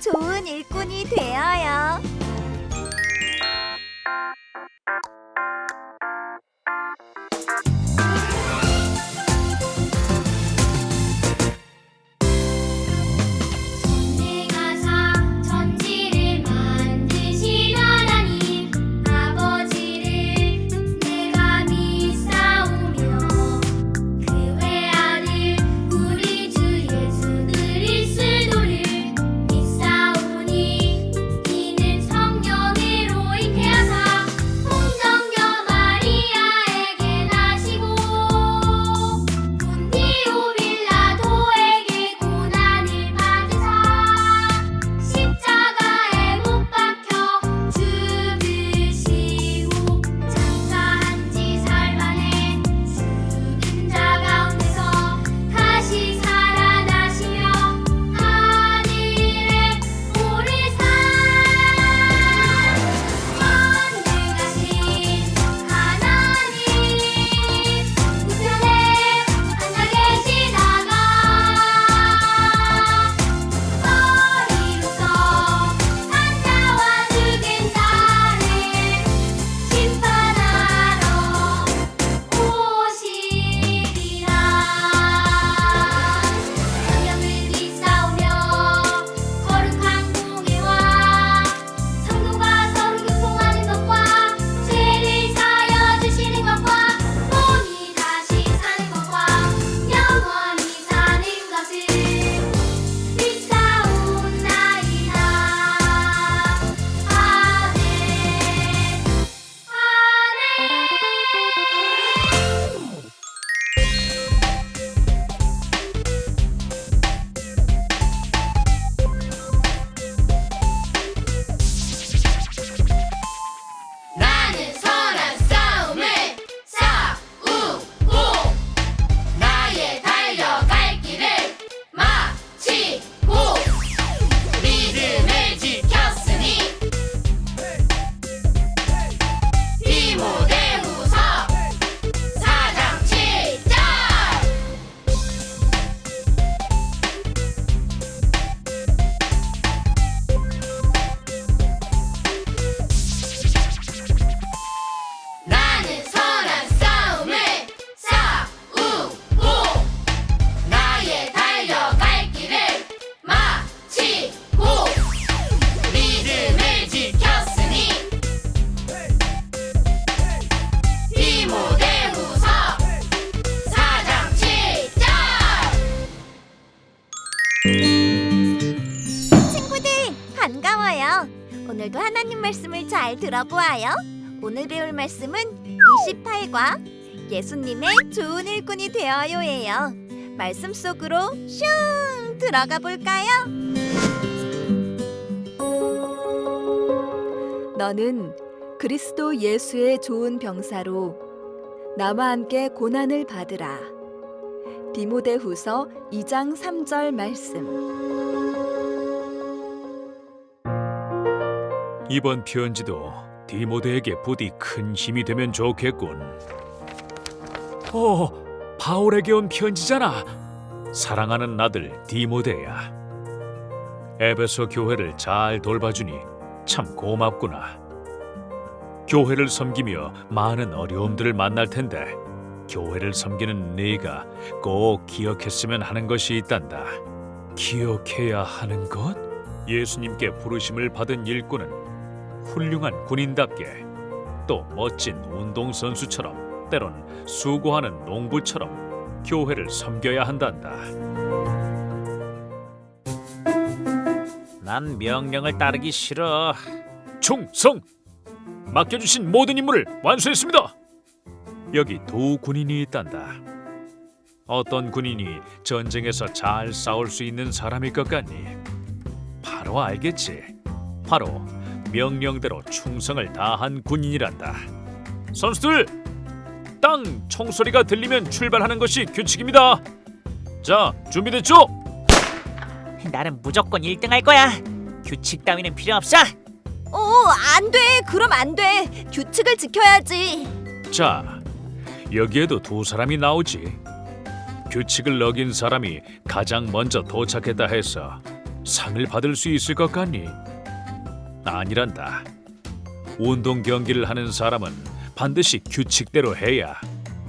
좋은 일꾼이 되어요. 하나님 말씀을 잘 들어보아요. 오늘 배울 말씀은 28과 예수님의 좋은 일꾼이 되어요예요. 말씀 속으로 슝 들어가 볼까요? 너는 그리스도 예수의 좋은 병사로 나와 함께 고난을 받으라. 디모데후서 2장 3절 말씀. 이번 편지도 디모데에게 부디 큰 힘이 되면 좋겠군. 어, 바울에게 온 편지잖아. 사랑하는 아들 디모데야. 에베소 교회를 잘 돌봐주니 참 고맙구나. 교회를 섬기며 많은 어려움들을 만날 텐데 교회를 섬기는 네가 꼭 기억했으면 하는 것이 있단다. 기억해야 하는 것? 예수님께 부르심을 받은 일꾼은 훌륭한 군인답게 또 멋진 운동선수처럼 때론 수고하는 농부처럼 교회를 섬겨야 한단다. 난 명령을 따르기 싫어. 충성! 맡겨주신 모든 임무를 완수했습니다. 여기 두 군인이 있단다. 어떤 군인이 전쟁에서 잘 싸울 수 있는 사람일 것 같니? 바로 알겠지. 바로 명령대로 충성을 다한 군인이란다. 선수들, 땅 총소리가 들리면 출발하는 것이 규칙입니다. 자, 준비됐죠? 나는 무조건 1등 할 거야. 규칙 따위는 필요 없어. 오, 안 돼. 그럼 안 돼. 규칙을 지켜야지. 자, 여기에도 두 사람이 나오지. 규칙을 어긴 사람이 가장 먼저 도착했다 해서 상을 받을 수 있을 것 같니? 아니란다. 운동 경기를 하는 사람은 반드시 규칙대로 해야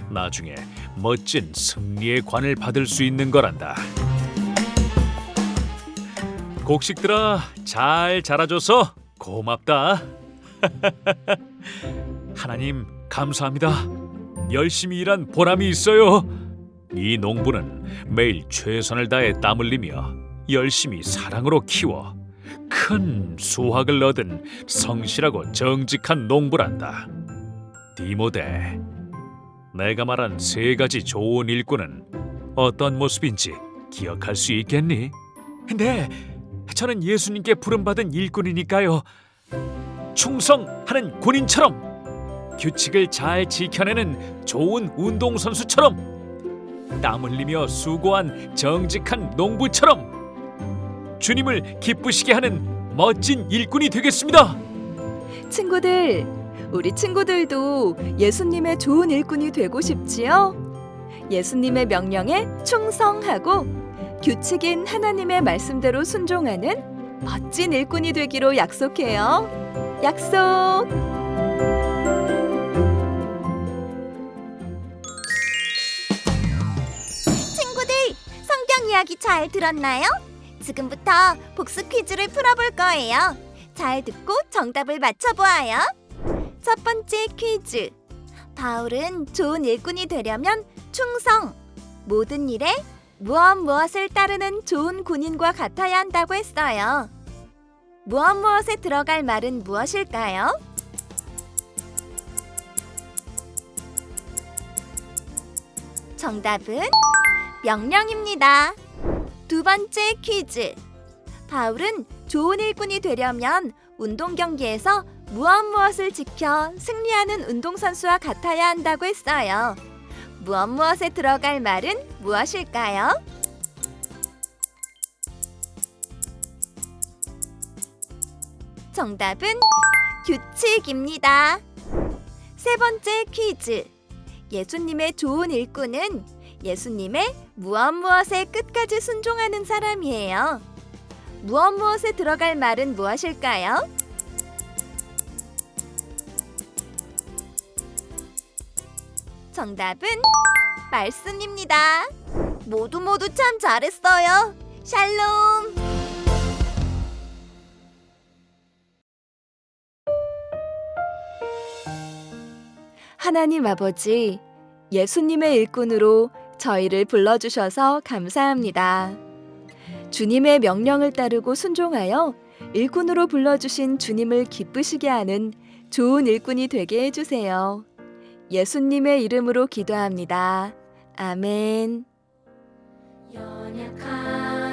나중에 멋진 승리의 관을 받을 수 있는 거란다. 곡식들아, 잘 자라줘서 고맙다. 하나님 감사합니다. 열심히 일한 보람이 있어요. 이 농부는 매일 최선을 다해 땀 흘리며 열심히 사랑으로 키워 큰 수확을 얻은 성실하고 정직한 농부란다. 디모데, 내가 말한 세 가지 좋은 일꾼은 어떤 모습인지 기억할 수 있겠니? 네, 저는 예수님께 부름받은 일꾼이니까요. 충성하는 군인처럼 규칙을 잘 지켜내는 좋은 운동선수처럼 땀 흘리며 수고한 정직한 농부처럼 주님을 기쁘시게 하는 멋진 일꾼이 되겠습니다. 친구들, 우리 친구들도 예수님의 좋은 일꾼이 되고 싶지요? 예수님의 명령에 충성하고 규칙인 하나님의 말씀대로 순종하는 멋진 일꾼이 되기로 약속해요. 약속! 친구들, 성경 이야기 잘 들었나요? 지금부터 복수 퀴즈를 풀어볼 거예요. 잘 듣고 정답을 맞춰보아요. 첫 번째 퀴즈. 바울은 좋은 일꾼이 되려면 충성, 모든 일에 무엇 무엇을 따르는 좋은 군인과 같아야 한다고 했어요. 무엇 무엇에 들어갈 말은 무엇일까요? 정답은 명령입니다. 두 번째 퀴즈. 바울은 좋은 일꾼이 되려면 운동 경기에서 무엇 무엇을 지켜 승리하는 운동선수와 같아야 한다고 했어요. 무엇 무엇에 들어갈 말은 무엇일까요? 정답은 규칙입니다. 세 번째 퀴즈. 예수님의 좋은 일꾼은 예수님의 무엇 무엇에 끝까지 순종하는 사람이에요. 무엇 무엇에 들어갈 말은 무엇일까요? 정답은 말씀입니다. 모두 모두 참 잘했어요. 샬롬. 하나님 아버지, 예수님의 일꾼으로 저희를 불러주셔서 감사합니다. 주님의 명령을 따르고 순종하여 일꾼으로 불러주신 주님을 기쁘시게 하는 좋은 일꾼이 되게 해주세요. 예수님의 이름으로 기도합니다. 아멘. 연약한